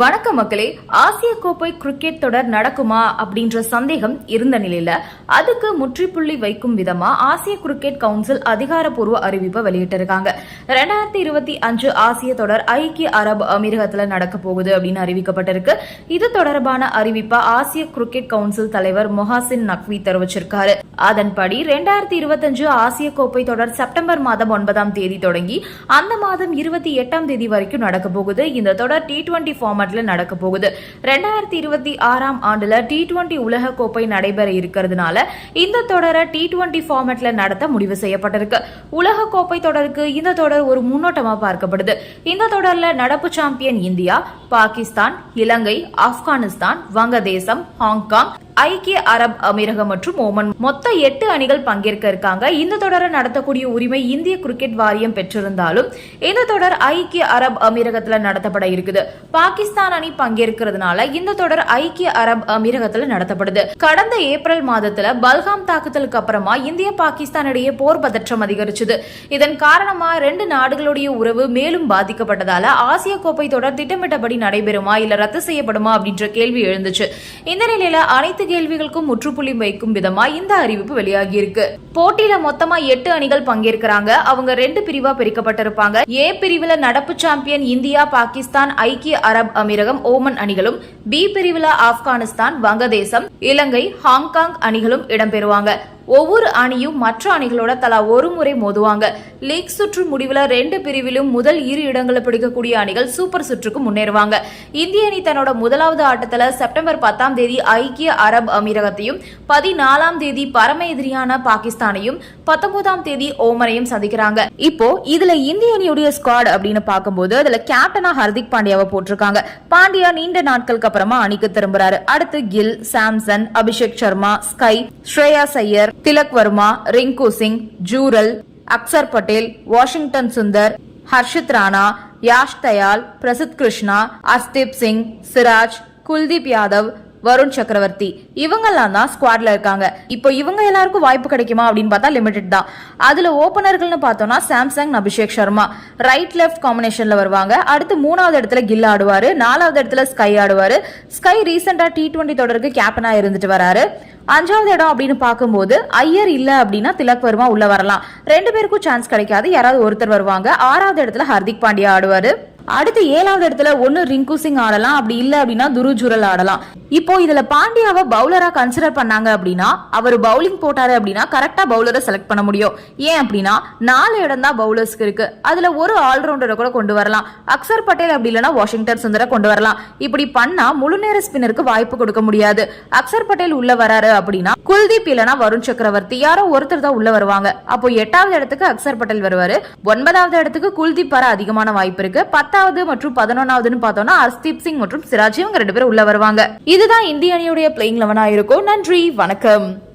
வணக்கம் மக்களே ஆசிய கோப்பை கிரிக்கெட் தொடர் நடக்குமா அப்படின்ற சந்தேகம் இருந்த நிலையில அதுக்கு முற்றுப்புள்ளி வைக்கும் விதமா ஆசிய கிரிக்கெட் கவுன்சில் அதிகாரப்பூர்வ அறிவிப்பை வெளியிட்டிருக்காங்க. ரெண்டாயிரத்தி இருபத்தி அஞ்சு ஆசிய தொடர் ஐக்கிய அரபு அமீரகத்துல நடக்க போகுது அப்படின்னு அறிவிக்கப்பட்டிருக்கு. இது தொடர்பான அறிவிப்பை ஆசிய கிரிக்கெட் கவுன்சில் தலைவர் மொஹாசின் நக்வி தெரிவிச்சிருக்காரு. அதன்படி ரெண்டாயிரத்தி இருபத்தஞ்சு ஆசிய கோப்பை தொடர் செப்டம்பர் மாதம் ஒன்பதாம் தேதி தொடங்கி அந்த மாதம் இருபத்தி எட்டாம் தேதி வரைக்கும் நடக்க போகுது. இந்த தொடர் டி டுவெண்டி ஃபார்மட்ல நடக்க போகுது. ரெண்டாயிரத்தி இருபத்தி ஆறாம் ஆண்டுல டி டுவெண்டி உலக கோப்பை நடைபெற இருக்கிறதுனால இந்த தொடரை டி டுவெண்டி ஃபார்மேட்ல நடத்த முடிவு செய்யப்பட்டிருக்கு. உலக கோப்பை தொடருக்கு இந்த தொடர் ஒரு முன்னோட்டமா பார்க்கப்படுது. இந்த தொடர்ல நடப்பு champion India Pakistan Ilangai Afghanistan Vangadesam Hong Kong ஐக்கிய அரபு அமீரகம் மற்றும் ஓமன் மொத்த எட்டு அணிகள் பங்கேற்க இருக்காங்க. இந்த தொடரை நடத்தக்கூடிய உரிமை இந்திய கிரிக்கெட் வாரியம் பெற்றிருந்தாலும் இந்த தொடர் ஐக்கிய அரபு அமீரகத்தில் நடத்தப்பட இருக்குது. பாகிஸ்தான் பாகிஸ்தான் அணி பங்கேற்கிறதுனால இந்த தொடர் ஐக்கிய அரபு அமீரகத்துல நடத்தப்படுது. கடந்த ஏப்ரல் மாதத்துல பல்காம் தாக்குதலுக்கு அப்புறமா இந்திய பாகிஸ்தான் இடையே போர் பதற்றம் அதிகரிச்சது. இதன் காரணமா ரெண்டு நாடுகளுடைய உறவு மேலும் பாதிக்கப்பட்டதால ஆசிய கோப்பை தொடர் திட்டமிட்டபடி நடைபெறுமா இல்ல ரத்து செய்யப்படுமா அப்படின்ற கேள்வி எழுந்துச்சு. இந்த நிலையில அனைத்து கேள்விகளுக்கும் முற்றுப்புள்ளி வைக்கும் விதமா இந்த அறிவிப்பு வெளியாகி இருக்கு போட்டியில மொத்தமா எட்டு அணிகள் பங்கேற்கிறாங்க. அவங்க ரெண்டு பிரிவா பிரிக்கப்பட்டிருப்பாங்க. ஏ பிரிவுல நடப்பு சாம்பியன் இந்தியா பாகிஸ்தான் ஐக்கிய அரபு அமீரகம் ஓமன் அணிகளும் பி பிரிவில் ஆப்கானிஸ்தான் வங்கதேசம் இலங்கை ஹாங்காங் அணிகளும் இடம்பெறுவாங்க. ஒவ்வொரு அணியும் மற்ற அணிகளோட தலா ஒரு முறை மோதுவாங்க. லீக் சுற்று முடிவுல ரெண்டு பிரிவிலும் முதல் இரு இடங்களை பிடிக்கக்கூடிய அணிகள் சூப்பர் சுற்றுக்கு முன்னேறுவாங்க. இந்திய அணி தன்னோட முதலாவது ஆட்டத்துல செப்டம்பர் பத்தாம் தேதி ஐக்கிய அரப் அமீரகத்தையும் பதினாலாம் தேதி பரம எதிரியான பாகிஸ்தானையும் பத்தொன்பதாம் தேதி ஓமனையும் சந்திக்கிறாங்க. இப்போ இதுல இந்திய அணியுடைய ஸ்குவாட் அப்படின்னு பார்க்கும்போது அதுல கேப்டனா ஹர்திக் பாண்டியாவை போட்டிருக்காங்க. பாண்டியா நீண்ட நாட்களுக்கு அப்புறமா அணிக்கு திரும்புறாரு. அடுத்து கில் சாம்சன் அபிஷேக் சர்மா ஸ்கை ஸ்ரேயா சையர் திலக் வர்மா ரிங்கு சிங் ஜூரல் அக்சர் பட்டேல் வாஷிங்டன் சுந்தர் ஹர்ஷித் ராணா யாஷ் தயால் பிரசித் கிருஷ்ணா அஸ்தீப் சிங் சிராஜ் குல்தீப் யாதவ் வருண் சக்கரவர்த்தி. இவங்கெல்லாம் தான் ஸ்குவாட்ல இருக்காங்க. இப்போ இவங்க எல்லாருக்கும் வாய்ப்பு கிடைக்குமா அப்படின்னு பார்த்தா லிமிடெட் தான். அதுல ஓபனர்கள்னு பார்த்தோம்னா சாம்சங் அபிஷேக் சர்மா. ரைட் லெஃப்ட் காம்பினேஷன்ல வருவாங்க. அடுத்து மூணாவது இடத்துல கில் ஆடுவாரு. நாலாவது இடத்துல ஸ்கை ஆடுவாரு. ஸ்கை ரீசெண்டா டி டுவெண்ட்டி தொடருக்கு கேப்டனா இருந்துட்டு வராரு. அஞ்சாவது இடம் அப்படின்னு பார்க்கும்போது ஐயர் இல்ல அப்படின்னா திலக் வருமா உள்ள வரலாம். ரெண்டு பேருக்கும் சான்ஸ் கிடைக்காது. யாராவது ஒருத்தர் வருவாங்க. ஆறாவது இடத்துல ஹர்திக் பாண்டியா ஆடுவாரு. அடுத்து ஏழாவது இடத்துல ஒன்னு ரிங்கு சிங் ஆடலாம். அப்படி இல்ல அப்படின்னா துருஜுரல் ஆடலாம். இப்போ இதுல பாண்டியாவை பவுலரா கன்சிடர் பண்ணாங்க அப்படின்னா அவர் பவுலிங் போட்டாரு அப்படின்னா கரெக்டா பவுலரை செலக்ட் பண்ண முடியும். ஏன் அப்படின்னா நாலு இடம் தான் பவுலர்ஸ்க்கு இருக்கு. அதுல ஒரு ஆல்ரவுண்டரை கூட கொண்டு வரலாம். அக்சர் பட்டேல் அப்படி இல்லைன்னா வாஷிங்டன் சுந்தரை கொண்டு வரலாம். இப்படி பண்ணா முழு நேர ஸ்பின்னருக்கு வாய்ப்பு கொடுக்க முடியாது. அக்சர் பட்டேல் உள்ள வராரு அப்படின்னா குல்தீப் இல்லைன்னா வருண் சக்கரவர்த்தி யாரோ ஒருத்தர் தான் உள்ள வருவாங்க. அப்போ எட்டாவது இடத்துக்கு அக்சர் பட்டேல் வருவாரு. ஒன்பதாவது இடத்துக்கு குல்தீப் வர அதிகமான வாய்ப்பு இருக்கு. பத்தாவது மற்றும் பதினொன்னாவதுன்னு பார்த்தோம்னா அர்ஸ்தீப் சிங் மற்றும் சிராஜ் இவங்க ரெண்டு பேரும் உள்ள வருவாங்க. இதுதான் இந்திய அணியுடைய பிளேயிங் லெவனா இருக்கும். நன்றி வணக்கம்.